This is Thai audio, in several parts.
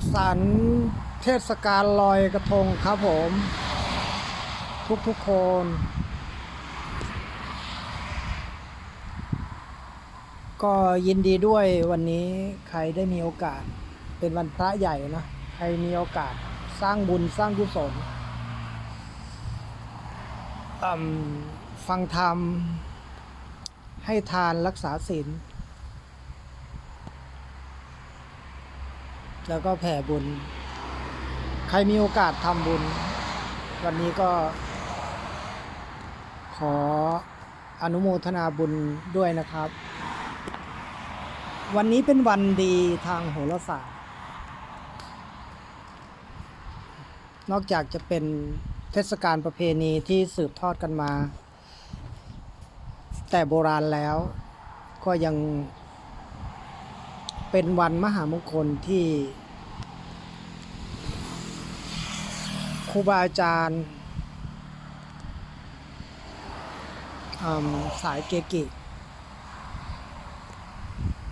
สุขสันต์เทศกาลลอยกระทงครับผม ทุกทุกคน ก็ยินดีด้วยวันนี้ใครได้มีโอกาสเป็นวันพระใหญ่นะ ใครมีโอกาสสร้างบุญสร้างกุศลฟังธรรมให้ทานรักษาศีล แล้วก็แผ่บุญ ใครมีโอกาสทำบุญ วันนี้ก็ ขออนุโมทนาบุญด้วยนะครับ วันนี้เป็นวันดีทางโหราศาสตร์ นอกจากจะเป็นเทศกาลประเพณีที่สืบทอดกันมา แต่โบราณแล้วก็ยัง เป็นวันมหามงคลที่ครูบาอาจารย์สายเกกิ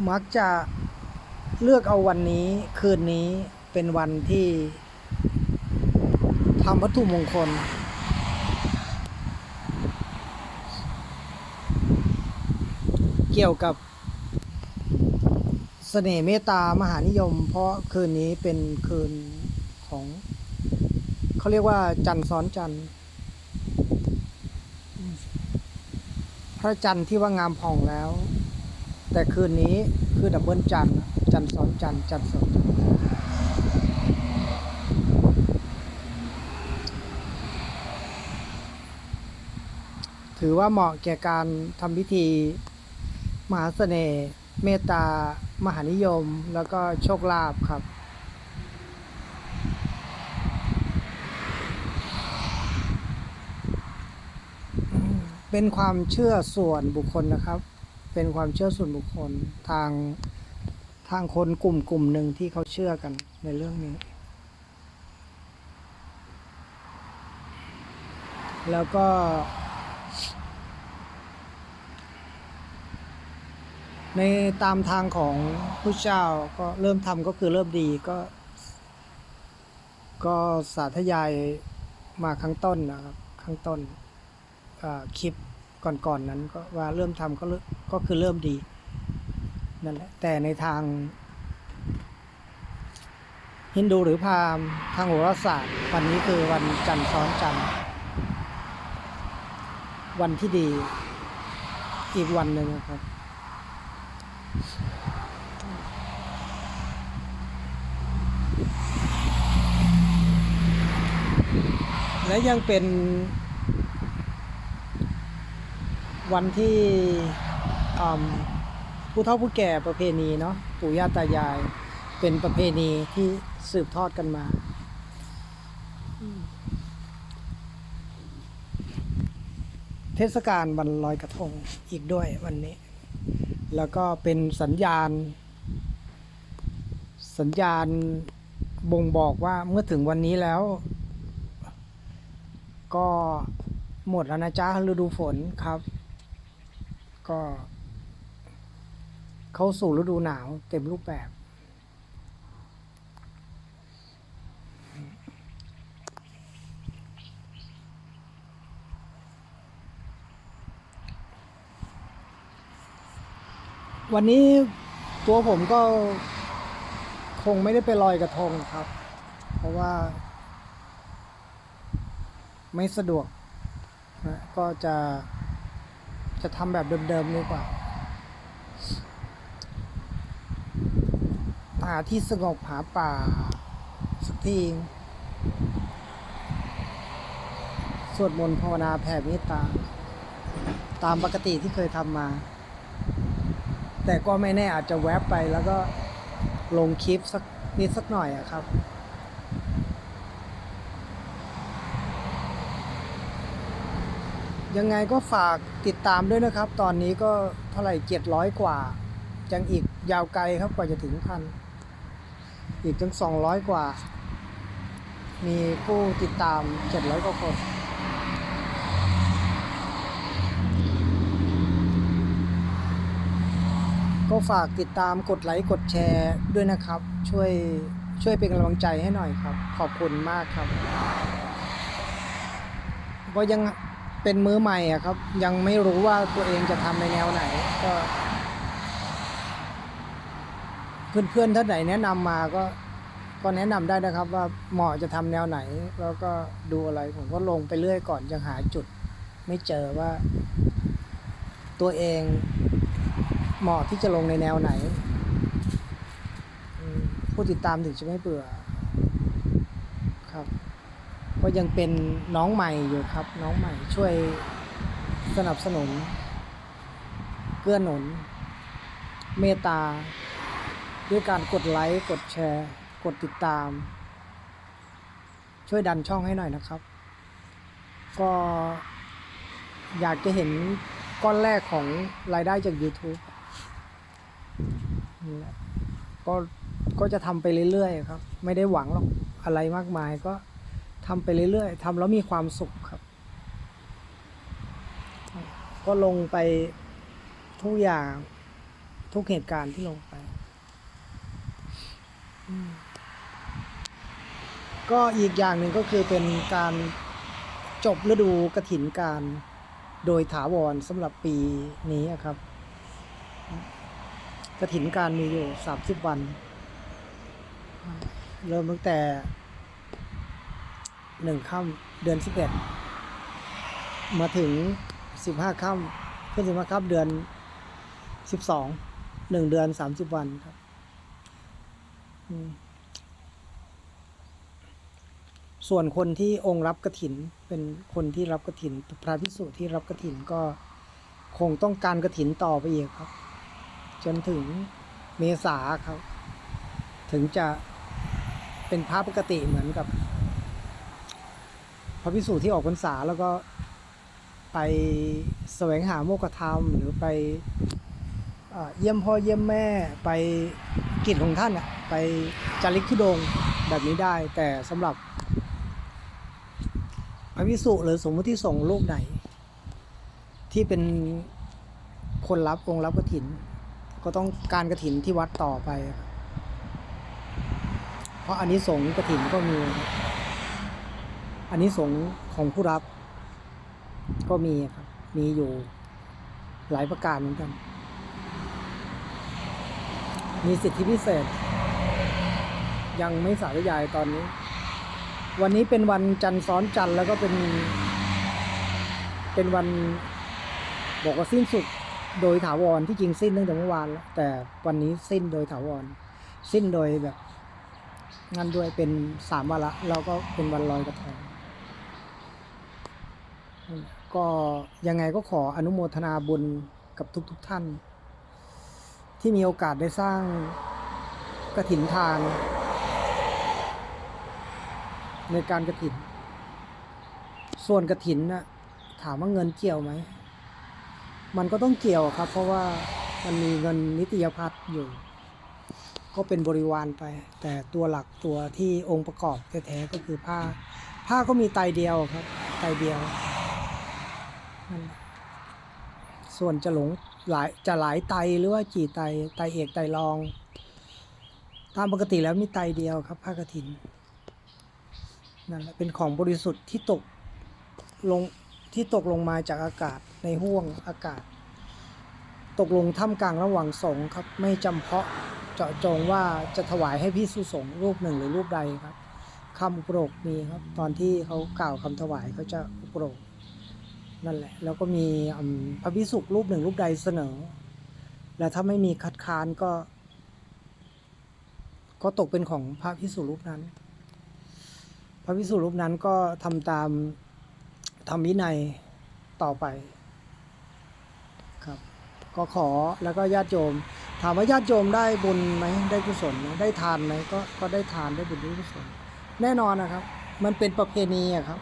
มักจะเลือกเอาวันนี้คืนนี้เป็นวันที่ทำวัตถุมงคล เกี่ยวกับ สน่ห์เมตตามหานิยม เพราะคืนนี้เป็นคืนของ เขาเรียกว่าจันทร์ซ้อนจันทร์พระจันทร์ที่ว่างามผ่องแล้ว แต่คืนนี้คือดับเบิลจันทร์จันทร์ซ้อนจันทร์จันทร์ซ้อนจันทร์ถือว่าเหมาะแก่การทำพิธีมหาเสน่ห์ เมตตามหานิยมแล้วก็โชคลาภครับ เป็นความเชื่อส่วนบุคคลนะครับ เป็นความเชื่อส่วนบุคคลทางทางคนกลุ่มกลุ่มหนึ่งที่เขาเชื่อกันในเรื่องนี้ แล้วก็ ในตามทางของผู้เจ้าก็เริ่มทำก็คือเริ่มดีก็ ก็สาธยายมาข้างต้นนะครับข้างต้นคลิปก่อนๆนนั้นก็ว่าเริ่มทำก็เริ่มก็คือเริ่มดีนั่นแหละแต่ในทางฮินดูหรือพราหมณ์ทางโหราศาสตร์ วันนี้คือวันจันทร์ซ้อนจันทร์วันที่ดีอีกวันหนึ่งนะครับ และยังเป็น วันที่ผู้เฒ่าผู้แก่ประเพณีเนาะปู่ย่าตายาย เป็นประเพณีที่สืบทอดกันมา เทศกาลวันลอยกระทงอีกด้วยวันนี้ แล้วก็เป็นสัญญาณ สัญญาณบ่งบอกว่าเมื่อถึงวันนี้แล้ว ก็หมดแล้วนะจ๊ะฤดูฝนครับ ก็ เข้าสู่ฤดูหนาวเต็มรูปแบบ วันนี้ตัวผมก็คงไม่ได้ไปลอยกระทงครับ เพราะว่า ไม่สะดวกนะก็จะจะทำแบบเดิมๆดีกว่า หาที่สงบหาป่าสักทีสวดมนต์ภาวนาแผ่เมตตา ตามปกติที่เคยทำมา แต่ก็ไม่แน่อาจจะแวบไปแล้วก็ลงคลิปสักนิดสักหน่อยอะครับ ยังไงก็ฝากติดตามด้วยนะครับ ตอนนี้ก็เท่าไหร่เจ็ดร้อยกว่า ยังอีกยาวไกลครับกว่าจะถึงพัน อีกถึงสองร้อยกว่า มีผู้ติดตามเจ็ดร้อยกว่าคนก็ฝากติดตามกดไลค์กดแชร์ด้วยนะครับ ช่วยช่วยเป็นกำลังใจให้หน่อยครับ ขอบคุณมากครับเพราะยัง เป็นมือใหม่อะครับ ยังไม่รู้ว่าตัวเองจะทำในแนวไหน ก็เพื่อนๆท่านไหนแนะนำมาก็ก็แนะนำได้นะครับ ว่าเหมาะจะทำแนวไหน แล้วก็ดูอะไรผมก็ลงไปเรื่อยก่อนยังหาจุด ไม่เจอว่า ตัวเองเหมาะที่จะลงในแนวไหน ผู้ติดตามถึงจะไม่เบื่อ ก็ยังเป็นน้องใหม่อยู่ครับ น้องใหม่ช่วยสนับสนุน เกื้อหนุน เมตตา ด้วยการกดไลค์ กดแชร์ กดติดตาม ช่วยดันช่องให้หน่อยนะครับ ก็อยากจะเห็นก้อนแรกของรายได้จาก YouTube ก็ก็จะทำไปเรื่อยๆครับ ไม่ได้หวังหรอกอะไรมากมายก็ ทำไปเรื่อยๆทำแล้วมีความสุขครับ ก็ลงไปทุกอย่างทุกเหตุการณ์ที่ลงไป ก็อีกอย่างหนึ่งก็คือเป็นการจบฤดูกระถินการโดยถาวรสำหรับปีนี้ครับกระถินการมีอยู่สามสิบวัน เริ่มตั้งแต่ หนึ่งค่ำเดือนสิบเอ็ดมาถึงสิบห้าค่ำขึ้นสิบห้าค่ำเดือนสิบสองหนึ่งเดือนสามสิบวันครับส่วนคนที่องค์รับกระถิน เป็นคนที่รับกระถิน พระพิสุที่รับกระถินก็คงต้องการกระถินต่อไปอีกครับ จนถึงเมษาครับ ถึงจะเป็นพระปกติเหมือนกับ ระพิสุที่ออกพรรษาแล้วก็ไปแสวงหาโมกขธรรม หรือไปเอ่อเยี่ยมพ่อเยี่ยมแม่ไปกิจของท่านอะไปจาริกทุดงแบบนี้ได้ แต่สำหรับพระพิสุหรือสมมติส่งฆ์รูปไหน ที่เป็นคนรับองค์รับกฐิน ก็ต้องการกฐินที่วัดต่อไป เพราะอันนี้สงส์กฐินก็มี อันนี้สงส์ของผู้รับ ก็มีครับ มีอยู่หลายประการเหมือนกัน มีสิทธิพิเศษ ยังไม่สาธยายตอนนี้ วันนี้เป็นวันจันทร์ซ้อนจันทร์แล้วก็เป็น เป็นวันบอกว่าสิ้นสุดโดยถาวรที่จริงสิ้นตั้งแต่เมื่อวานแล้วแต่วันนี้สิ้นโดยถาวร สิ้นโดยแบบงั้นด้วยเป็นสามวันละแล้วก็เป็นวันลอยกระทง ก็ยังไงก็ขออนุโมทนาบุญกับทุกๆทท่าน ที่มีโอกาสได้สร้างกระถินทาน ในการกระถิน ส่วนกระถินนะถามว่าเงินเกี่ยวไหม มันก็ต้องเกี่ยวครับ เพราะว่ามันมีเงินนิตยพัฒน์อยู่ ก็เป็นบริวารไป แต่ตัวหลักตัวที่องค์ประกอบแท้ๆก็คือผ้า ผ้าก็มีไตเดียวครับ ไตเดียว ส่วนจะหลงหลายจะหลายไตหรือว่ากี่ไตไตเอกไตรอง ตามปกติแล้วมีไตเดียวครับผ้ากฐินนั่นแหละเป็นของบริสุทธิ์ที่ตกลงที่ตกลงมาจากอากาศในห้วงอากาศ ตกลงท่ามกลางระหว่างสงครับ ไม่จำเพาะเจาะจงว่าจะถวายให้พี่สุสงรูปหนึ่งหรือรูปใดครับคำอุปโลกมีครับ ตอนที่เขากล่าวคำถวายเขาจะอุปโลก นั่นแหละ แล้วก็มีพระพิสุรูปหนึ่งรูปใดเสนอ และถ้าไม่มีคัดค้านก็ ก็ตกเป็นของพระพิสุรูปนั้น พระพิสุรูปนั้นก็ทำตามทำวินัยต่อไปครับก็ขอแล้วก็ญาติโยม ถามว่าญาติโยมได้บุญไหมได้กุศลไหมได้ทานไหมก็ก็ได้ทานได้บุญได้กุศลแน่นอนนะครับ มันเป็นประเพณีอะครับ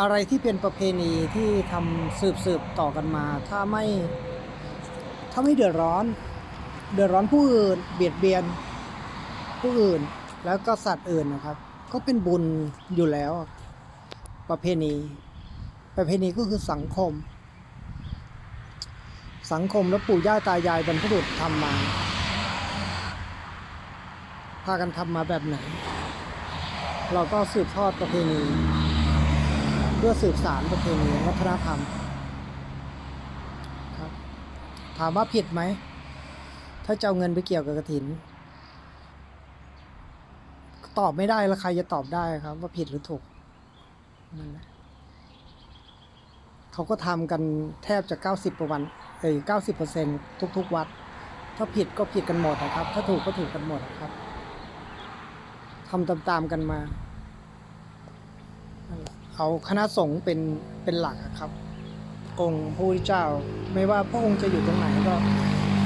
อะไรที่เป็นประเพณีที่ทำสืบสืบต่อกันมา ถ้าไม่ถ้าไม่เดือดร้อน เดือดร้อนผู้อื่นเบียดเบียนผู้อื่นแล้วก็สัตว์อื่นนะครับ ก็เป็นบุญอยู่แล้ว ประเพณี ประเพณีก็คือสังคม สังคมและปู่ย่าตายายบรรพบุรุษทำมาทากันทำมาแบบไหน เราก็สืบทอดประเพณี เพื่อสืบสารประเพณีวัฒนธรรมครับถามว่าผิดไหม ถ้าจะเอาเงินไปเกี่ยวกับกระถิน ตอบไม่ได้แล้วใครจะตอบได้ครับ ว่าผิดหรือถูกนั่นแหละเขาก็ทำกันแทบจะ 90ประวันเอ้ย90เปอร์เซ็นทุก ๆ วัด ถ้าผิดก็ผิดกันหมดนะครับ ถ้าถูกก็ถูกกันหมดนะครับทำตามๆกันมา เอาคณะสงฆ์เป็นเป็นหลักครับ องค์พระพุทธเจ้า ไม่ว่าพระองค์จะอยู่ตรงไหนก็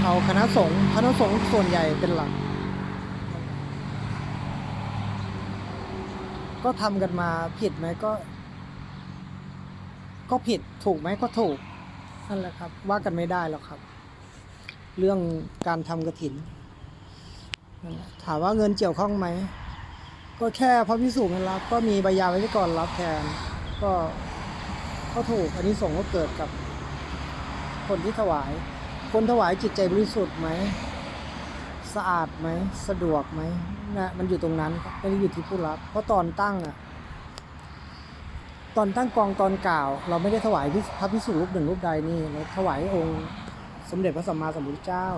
เอาคณะสงฆ์คณะสงฆ์ส่วนใหญ่เป็นหลัก ก็ทำกันมาผิดไหมก็ ก็ผิดถูกไหมก็ถูกนั่นแหละครับ ว่ากันไม่ได้หรอกครับ เรื่องการทำกระถิ่นถามว่าเงินเกี่ยวข้องไหม ก็แค่พระพิสูจน์ไม่รับก็มีใบยาไว้ก่อนรับแทน ก็ก็ถูกอันนี้ส่งก็เกิดกับ คนที่ถวาย คนถวายจิตใจบริสุทธิ์ไหมสะอาดไหมสะดวกไหมนะมันอยู่ตรงนั้นครับไม่ได้อยู่ที่ผู้รับ เพราะตอนตั้งอะตอนตั้งกองตอนกล่าว เราไม่ได้ถวายพระพิสุรูปหนึ่งรูปใดนี่เราถวายองค์สมเด็จพระสัมมาสัมพุทธเจ้า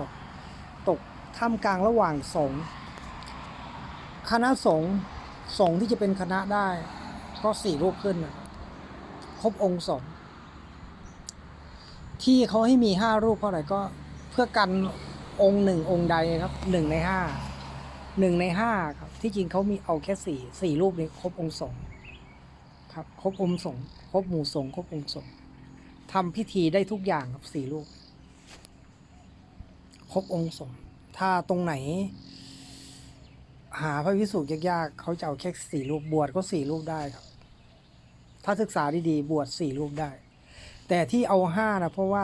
ตกท่ามกลางระหว่างสงฆ์คณะสงฆ์ สงที่จะเป็นคณะได้ก็สี่รูปขึ้นนะครบองค์สงที่เขาให้มีห้ารูปเพราะอะไรก็เพื่อกันองค์หนึ่งองค์ใดครับหนึ่งในห้าหนึ่งในห้าครับ ที่จริงเขามีเอาแค่สี่สี่รูปนี้ครบองค์สงครับครบองค์สงครบหมู่สงครบองค์สงทำพิธีได้ทุกอย่างครับสี่รูปครบองค์สงถ้าตรงไหน หาพระวิสุทธิ์ยากๆเขาจะเอาแค่สี่รูปบวชก็สี่รูปได้ครับ ถ้าศึกษาดีๆบวชสี่รูปได้ แต่ที่เอาห้านะเพราะว่า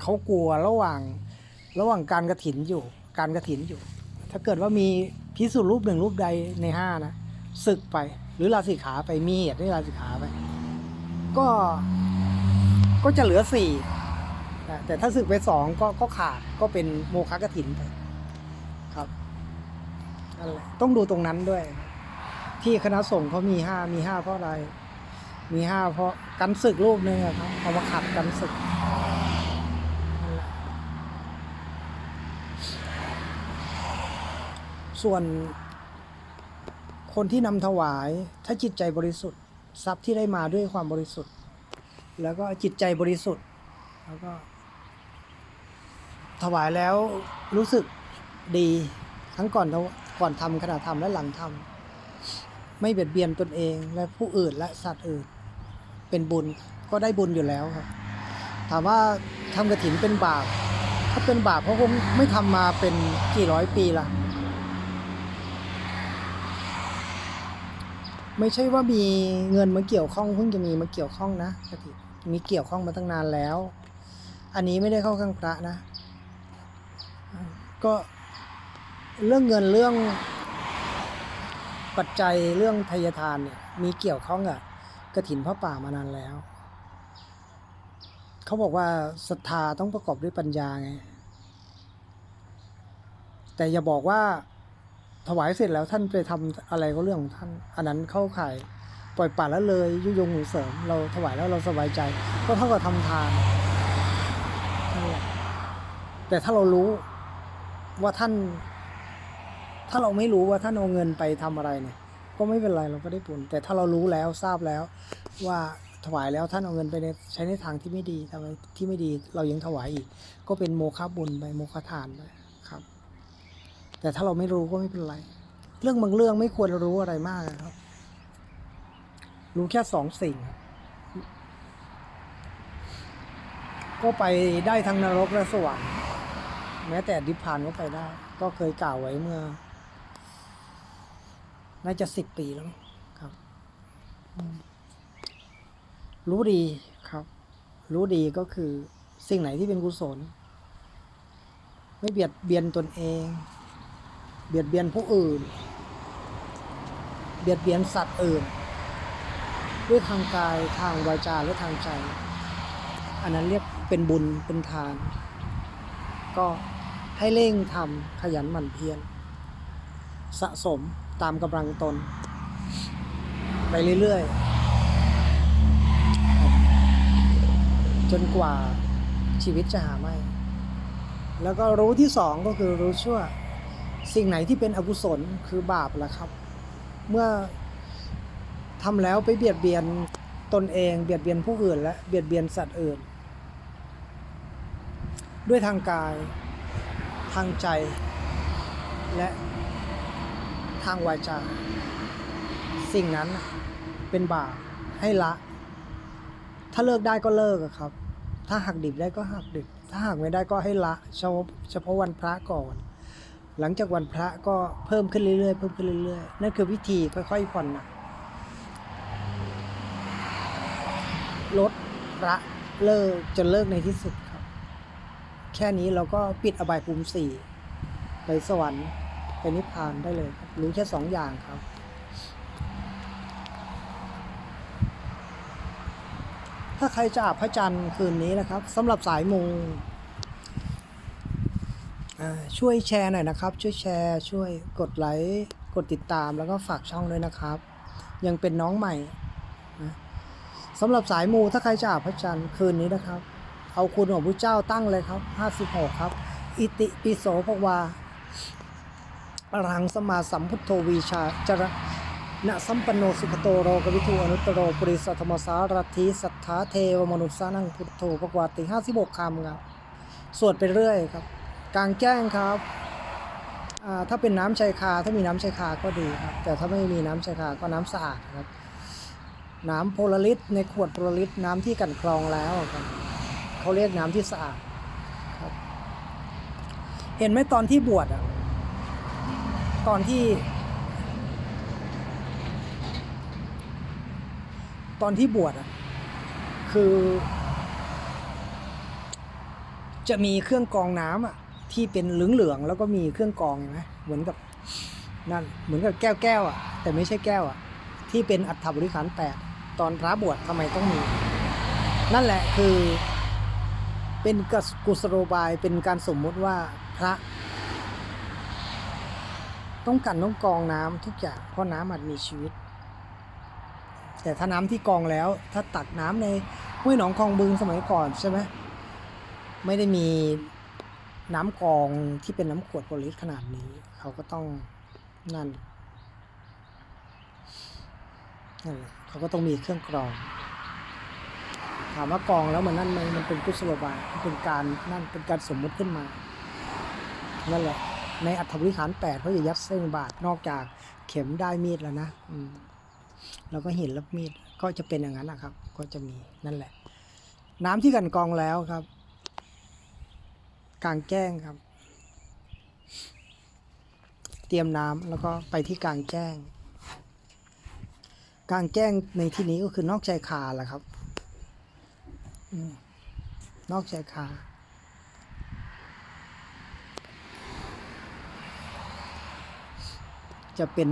เขากลัวระหว่างระหว่างการกระถินอยู่ การกระถินอยู่ ถ้าเกิดว่ามีพิสุรูปหนึ่งรูปใดในห้านะศึกไปหรือลาสิกขาไปมีเหตุให้ลาสิกขาไป ก็ก็จะเหลือสี่แต่ถ้าศึกไปสองก็ก็ขาดก็เป็นโมฆะกถินไป นั่นแหละต้องดูตรงนั้นด้วย ที่คณะสงฆ์เขามีห้ามีห้าเพราะอะไร มีห้าเพราะกันศึกรูปหนึ่งครับเอามาขัดกันศึกส่วน คนที่นำถวายถ้าจิตใจบริสุทธิ์ ทรัพย์ที่ได้มาด้วยความบริสุทธิ์ แล้วก็จิตใจบริสุทธิ์ แล้วก็ ถวายแล้วรู้สึกดีทั้งก่อนถว ก่อนทำขณะทำและหลังทำไม่เบียดเบียนตนเองและผู้อื่นและสัตว์อื่น เป็นบุญก็ได้บุญอยู่แล้วครับ ถามว่าทำกระถินเป็นบาปถ้าเป็นบาปเขาคงไม่ทำมาเป็นกี่ร้อยปีละไม่ใช่ว่ามีเงินมาเกี่ยวข้องเพิ่งจะมีมาเกี่ยวข้องนะกระถินมีเกี่ยวข้องมาตั้งนานแล้ว อันนี้ไม่ได้เข้าข้างพระนะ ก็ เรื่องเงินเรื่องปัจจัยเรื่องทายทานเนี่ยมีเกี่ยวข้องกับกระถินพระป่ามานานแล้ว เขาบอกว่าศรัทธาต้องประกอบด้วยปัญญาไง แต่อย่าบอกว่าถวายเสร็จแล้วท่านไปทำอะไรก็เรื่องของท่าน อันนั้นเข้าข่ายปล่อยปละละเลยยุยงหนุนเสริม เราถวายแล้วเราสบายใจ ก็เท่ากับทำทานแต่ถ้าเรารู้ว่าท่าน ถ้าเราไม่รู้ว่าท่านเอาเงินไปทำอะไรเนี่ยก็ไม่เป็นไรเราก็ได้บุญแต่ถ้าเรารู้แล้วทราบแล้วว่าถวายแล้วท่านเอาเงินไปในใช้ในทางที่ไม่ดีทำไรที่ไม่ดีเรายังถวายอีก ก็เป็นโมฆะบุญไปโมฆะทานไปครับ แต่ถ้าเราไม่รู้ก็ไม่เป็นไร เรื่องบางเรื่องไม่ควรรู้อะไรมากนะครับ รู้แค่สองสิ่ง ก็ไปได้ทั้งนรกและสวรรค์แม้แต่นิพพานก็ไปได้ ก็เคยกล่าวไว้เมื่อ น่าจะสิบปีแล้วมั้งครับอืมรู้ดีครับ รู้ดีก็คือสิ่งไหนที่เป็นกุศล ไม่เบียดเบียนตนเอง เบียดเบียนผู้อื่น เบียดเบียนสัตว์อื่น ด้วยทางกายทางวาจาและทางใจ อันนั้นเรียกเป็นบุญเป็นทาน ก็ให้เร่งทำขยันหมั่นเพียรสะสม ตามกำลังตน ไปเรื่อยๆ จนกว่าชีวิตจะหาไม่ แล้วก็รู้ที่สองก็คือรู้ชั่ว สิ่งไหนที่เป็นอกุศลคือบาปละครับ เมื่อทำแล้วไปเบียดเบียนตนเองเบียดเบียนผู้อื่น และเบียดเบียนสัตว์อื่น ด้วยทางกาย ทางใจและ ทางวาจา สิ่งนั้นเป็นบาปให้ละ ถ้าเลิกได้ก็เลิกครับ ถ้าหักดิบได้ก็หักดิบ ถ้าหักไม่ได้ก็ให้ละเฉพาะเฉพาะวันพระก่อน หลังจากวันพระก็เพิ่มขึ้นเรื่อยๆเพิ่มขึ้นเรื่อยๆนั่นคือวิธีค่อยๆผ่อนหนักลดละเลิกจนเลิกในที่สุดครับ แค่นี้เราก็ปิดอบายภูมิสี่ไปสวรรค์ ไปนิพพานได้เลยครับรู้แค่สองอย่างครับถ้าใครจะอาบพระจันทร์คืนนี้นะครับสำหรับสายมูช่วยแชร์หน่อยนะครับ ช่วยแชร์ช่วยกดไลค์กดติดตามแล้วก็ฝากช่องด้วยนะครับ ยังเป็นน้องใหม่สำหรับสายมูถ้าใครจะอาบพระจันทร์คืนนี้นะครับ เอาคุณของพระเจ้าตั้งเลยครับ 56 ครับ อิติปิโสภควา อรหังสมาสัมพุทโธวีชาจระนะสัมปันโนสุขโตโรกวิทูอนุตโรปริสัทธรรมสารทิสัทธาเทวมนุษย์สานังพุทโธภควาติ56คำครับสวดไปเรื่อยครับ กลางแจ้งครับถ้าเป็นน้ำชายคาถ้ามีน้ำชายคาก็ดีครับ แต่ถ้าไม่มีน้ำชายคาก็น้ำสะอาดครับ น้ำโพลาริสในขวดโพลาริสน้ำที่กันกรองแล้วครับเขาเรียกน้ำที่สะอาดครับ เห็นไหมตอนที่บวชอะ ตอนที่ ตอนที่บวชอะคือ จะมีเครื่องกรองน้ำอะ ที่เป็นเหลืองๆแล้วก็มีเครื่องกรองเห็นไหมเหมือนกับนั่นเหมือนกับแก้วแก้วอะ แต่ไม่ใช่แก้วอะ ที่เป็นอัฐบริขารแปดตอนพระบวชทำไมต้องมี นั่นแหละคือเป็นกุศโลบายเป็นการสมมุติว่าพระ ต้องกันต้องกรองน้ำทุกอย่างเพราะน้ำอาจมีชีวิต แต่ถ้าน้ำที่กรองแล้ว ถ้าตักน้ำในห้วยหนองคลองบึงสมัยก่อนใช่ไหมไม่ได้มีน้ำกรองที่เป็นน้ำขวดโพลิสขนาดนี้ เขาก็ต้องนั่นนั่นแหละเขาก็ต้องมีเครื่องกรอง ถามว่ากรองแล้วมันนั่นไหมมันเป็นกุศโลบายมันเป็นการนั่นเป็นการสมมุติขึ้นมานั่นแหละ ในอัฐบริขารแปดเขาจะยัดเส้นบาทนอกจากเข็มได้มีดแล้วนะอืมแล้วก็หินรับมีดก็จะเป็นอย่างนั้นนะครับ ก็จะมีนั่นแหละ น้ำที่กันกองแล้วครับ กลางแจ้งครับ เตรียมน้ำแล้วก็ไปที่กลางแจ้ง กลางแจ้งในที่นี้ก็คือนอกชายคาแหละครับอนอกชายคา จะเป็น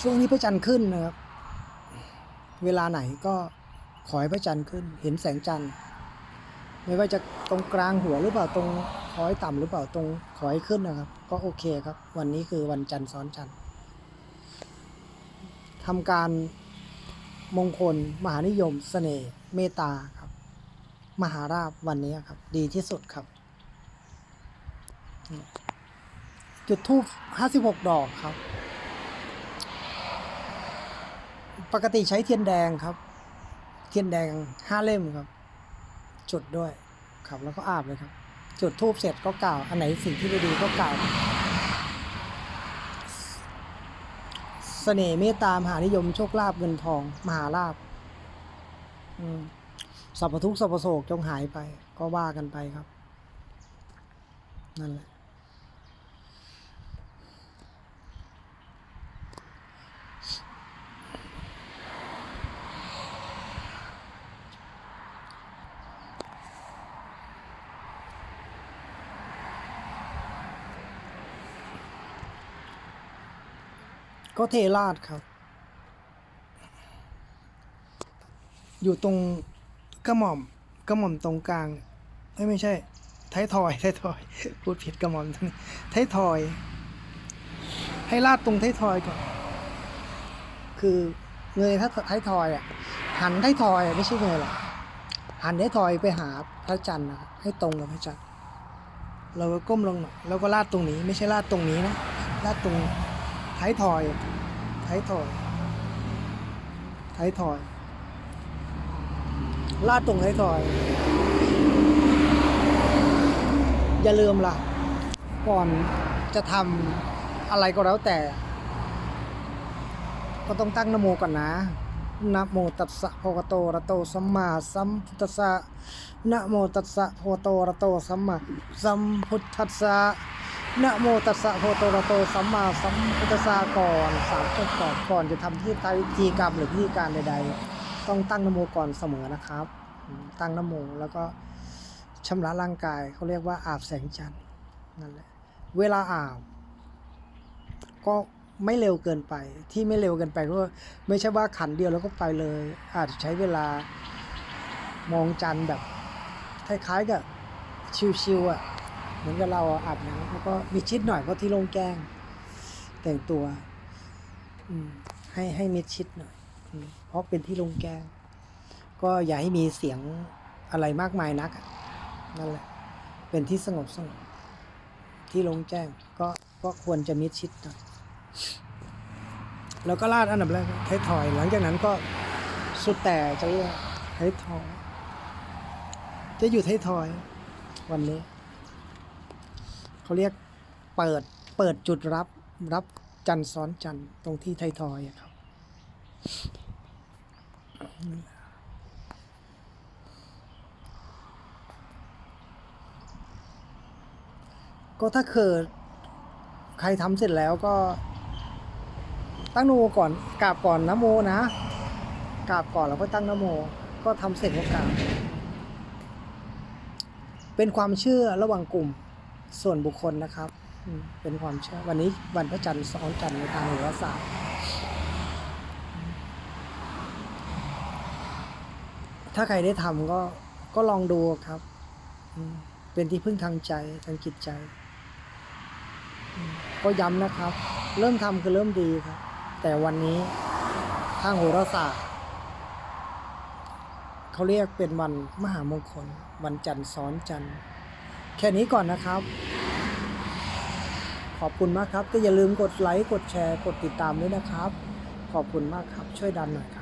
ช่วงนี้พระจันทร์ขึ้นนะครับ เวลาไหนก็ขอให้พระจันทร์ขึ้น เห็นแสงจันทร์ ไม่ว่าจะตรงกลางหัวหรือเปล่าตรงคอยต่ำหรือเปล่าตรงขอให้ขึ้นนะครับ ก็โอเคครับ วันนี้คือวันจันทร์ซ้อนจันทร์ทำการมงคล มหานิยมเสน่ห์เมตตาครับ มหาราบวันนี้ครับ ดีที่สุดครับ จุดทูบห้าสิบหกดอกครับ ปกติใช้เทียนแดงครับ เทียนแดงห้าเล่มครับ จุดด้วยครับแล้วก็อาบเลยครับ จุดทูบเสร็จก็กล่าว อันไหนสิ่งที่ไม่ดีก็กล่าวเสน่ห์เมตตามหานิยมโชคลาภเงินทอง มหาลาภอืม สัพพทุกข์สัพพโศกจงหายไป ก็ว่ากันไปครับ นั่นแหละก็เทราดครับ อยู่ตรง กระหม่อมกระหม่อมตรงกลางเอ้ยไม่ใช่ท้ายทอยท้ายทอย พูดผิดกระหม่อมตรงนี้ท้ายทอย ให้ลาดตรงท้ายทอยก่อน คือเงยถ้าท้ายทอยอะหันท้ายทอยอะไม่ใช่เงยหรอกหันท้ายทอยไปหาพระจันทร์นะครับให้ตรงกับพระจันทร์เราก็ก้มลงหน่อยแล้วก็ลาดตรงนี้ ไม่ใช่ลาดตรงนี้นะลาดตรงท้ายทอยท้ายทอยท้ายทอย ลาดตรงท้ายทอย อย่าลืมล่ะ ก่อนจะทำอะไรก็แล้วแต่ ก็ต้องตั้งนโมก่อนนะนะโมตัสสะภะวะโตระโตสัมมาสัมพุทธัสสะนะโมตัสสะภะวะโตระโตสัมมาสัมพุทธัสสะนะโมตัสสะภะวะโตระโตสัมมาสัมพุทธัสสะก่อนสามจบก่อนก่อนจะทำที่ตาวิธีกรรมหรือพิธีการใด ๆ ต้องตั้งนโมก่อนเสมอนะครับ ตั้งนโมแล้วก็ชำระร่างกายเขาเรียกว่าอาบแสงจันทร์นั่นแหละเวลาอาบ ก็ไม่เร็วเกินไป ที่ไม่เร็วเกินไปก็ไม่ใช่ว่าขันเดียวแล้วก็ไปเลย อาจจะใช้เวลามองจันทร์แบบคล้ายๆกับชิวๆอะเหมือนกับเราอาบน้ำแล้วก็มีชิดหน่อยเพราะที่โล่งแจ้งแต่งตัวให้ให้มิดชิดหน่อยอ เพราะเป็นที่ลงแจ้งก็อย่าให้มีเสียงอะไรมากมายนักนั่นแหละเป็นที่สงบสงบที่ลงแจ้งก็ก็ควรจะมิดชิดหน่อยแล้วก็ลาดอันดับแรกไทยทอย หลังจากนั้นก็สุดแต่จะเรียกไทยทอย จะอยู่ไทยทอย วันนี้เขาเรียกเปิดเปิดจุดรับรับจันทร์ซ้อนจันทร์ตรงที่ไทยทอยครับ ก็ถ้าเกิดใครทำเสร็จแล้วก็ ตั้งนโมก่อนกราบก่อนนะโมนะกราบก่อนแล้วก็ตั้งนโม ก็ทำเสร็จก็กราบเป็นความเชื่อระหว่างกลุ่มส่วนบุคคลนะครับ เป็นความเชื่อวันนี้วันพระจันทร์ซ้อนจันทร์ในทางโหราศาสตร์ ถ้าใครได้ทำก็ก็ลองดูครับ เป็นที่พึ่งทางใจทางจิตใจ ก็ย้ำนะครับ เริ่มทำคือเริ่มดีครับ แต่วันนี้ทางโหราศาสตร์เขาเรียกเป็นวันมหามงคล วันจันทร์ซ้อนจันทร์ แค่นี้ก่อนนะครับ ขอบคุณมากครับ ก็อย่าลืมกดไลค์ กดแชร์ กดติดตามด้วยนะครับ ขอบคุณมากครับ ช่วยดันหน่อยครับ